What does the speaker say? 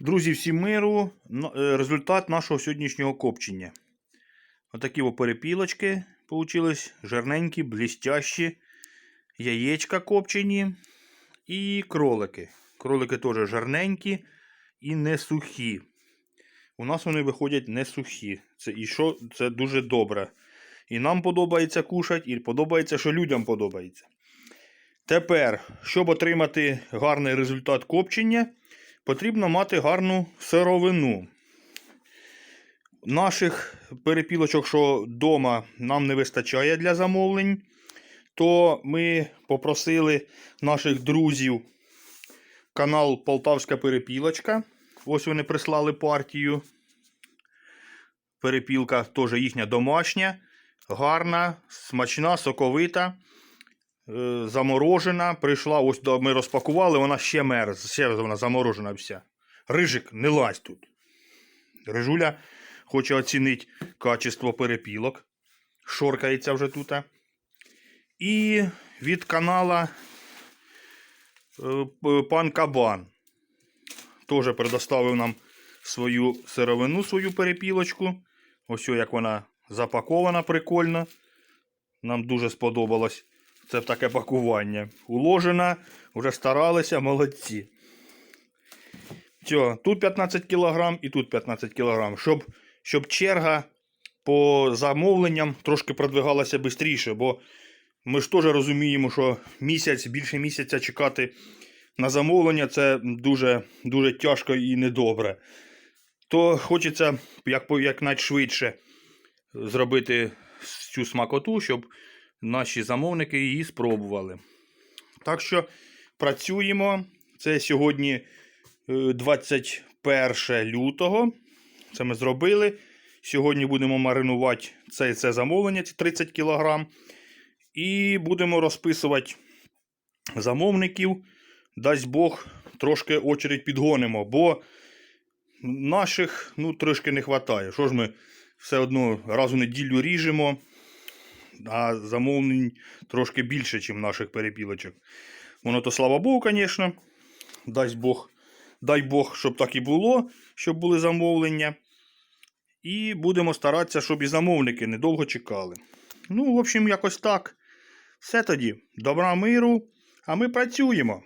Друзі, всім миру. Ну, е, Результат нашого сьогоднішнього копчення. Отакі о перепілочки получились. Жирненькі, блістящі. Яєчка копчені. І кролики. Кролики теж жирненькі і не сухі. У нас вони виходять не сухі. Це і що? Це дуже добре. І нам подобається кушати, і подобається, що людям подобається. Тепер, щоб отримати гарний результат копчення, потрібно мати гарну сировину. Наших перепілочок, що вдома нам не вистачає для замовлень, то ми попросили наших друзів канал Полтавська перепілочка. Ось вони прислали партію. Перепілка теж їхня домашня, гарна, смачна, соковита заморожена. Прийшла, ось ми розпакували, вона ще мерз, ще вона заморожена вся. Рижик, не лазь тут. Рижуля хоче оцінити качество перепілок. Шоркається вже тут. І від канала е, пан Кабан. Теж предоставив нам свою сировину, свою перепілочку. Ось як вона запакована прикольно. Нам дуже сподобалось це таке пакування. Уложена, вже старалися, молодці. Все, тут 15 кг і тут 15 кг. Щоб, щоб черга по замовленням трошки продвигалася швидше, бо ми ж теж розуміємо, що місяць, більше місяця чекати на замовлення це дуже, дуже тяжко і недобре. То хочеться як, по- якнайшвидше зробити цю смакоту, щоб наші замовники її спробували. Так що працюємо. Це сьогодні е, 21 лютого. Це ми зробили. Сьогодні будемо маринувати це, це замовлення, ці 30 кг. І будемо розписувати замовників. Дасть Бог, трошки очередь підгонимо, бо наших ну, трошки не вистачає. Що ж ми все одно раз у неділю ріжемо, а замовлень трошки більше, ніж наших перепілочок. Воно то слава Богу, звісно. Дай Бог, дай Бог, щоб так і було, щоб були замовлення. І будемо старатися, щоб і замовники недовго чекали. Ну, в общем, якось так. Все тоді. Добра миру, а ми працюємо.